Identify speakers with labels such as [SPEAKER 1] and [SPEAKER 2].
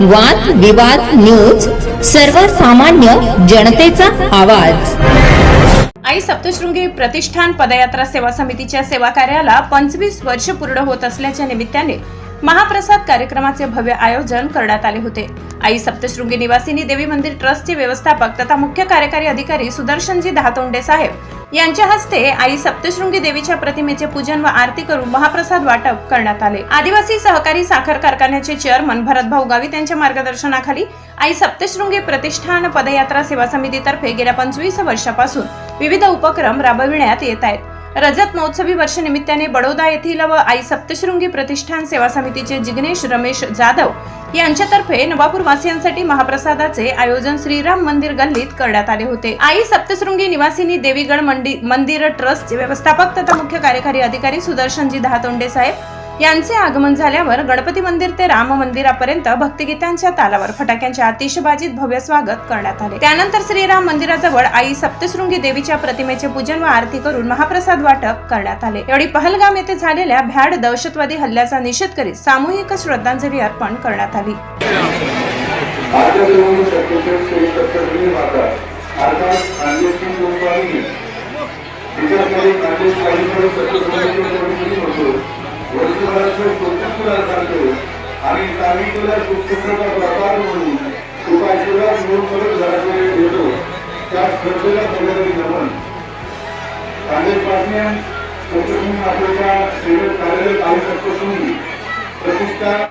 [SPEAKER 1] वाद विवाद न्यूज सर्वसामान्य जनतेचा आवाज.
[SPEAKER 2] आई सप्तशृंगी प्रतिष्ठान पदयात्रा सेवा समितीच्या सेवा कार्याला पंचवीस वर्ष पूर्ण होत असल्याच्या निमित्ताने महाप्रसाद कार्यक्रमाचे भव्य आयोजन करण्यात आले होते. आई सप्तशृंगी निवासिनी देवी मंदिर ट्रस्टचे व्यवस्थापक तथा मुख्य कार्यकारी अधिकारी सुदर्शनजी दहातोंडे साहेब यांच्या हस्ते आई सप्तशृंगी देवीच्या प्रतिमेचे पूजन व आरती करून महाप्रसाद वाटप करण्यात आले. आदिवासी सहकारी साखर कारखान्याचे चेअरमन भरतभाऊ गावित यांच्या मार्गदर्शनाखाली आई सप्तशृंगी प्रतिष्ठान पदयात्रा सेवा समितीतर्फे गेल्या पंचवीस वर्षापासून विविध उपक्रम राबविण्यात येत आहेत. रजत महोत्सवी वर्ष निमित्ताने बडोदा येथील व आई सप्तशृंगी प्रतिष्ठान सेवा समितीचे जिग्नेश रमेश जाधव यांच्यातर्फे नवापूर वासियांसाठी महाप्रसादाचे आयोजन श्रीराम मंदिर गल्लीत करण्यात आले होते. आई सप्तशृंगी निवासिनी देवीगड मंडी मंदिर ट्रस्टचे व्यवस्थापक तथा मुख्य कार्यकारी अधिकारी सुदर्शनजी दहातोंडे साहेब यांचे आगमन झाल्यावर गणपती मंदिर ते राम मंदिरापर्यंत भक्तिगीतांच्या तालावर फटाक्यांच्या आतिषबाजीत भव्य स्वागत करण्यात आले. त्यानंतर श्रीराम मंदिराजवळ आई सप्तशृंगी देवीच्या प्रतिमेचे पूजन व आरती करून महाप्रसाद वाटप करण्यात आले. एवढी पहलगाम येथे झालेल्या भ्याड दहशतवादी हल्ल्याचा निषेध करीत सामूहिक श्रद्धांजली अर्पण करण्यात आली.
[SPEAKER 3] বৈধ ভারতের প্রত্যক্ষতার কারণে আমি তামিলনার প্রত্যক্ষতা ব্যাপার করি উপায়গুলার মূল করে ধরা করে দিল তার সর্বদা প্রজাতি যেমন তাদের পাশে প্রথম প্রতিষ্ঠা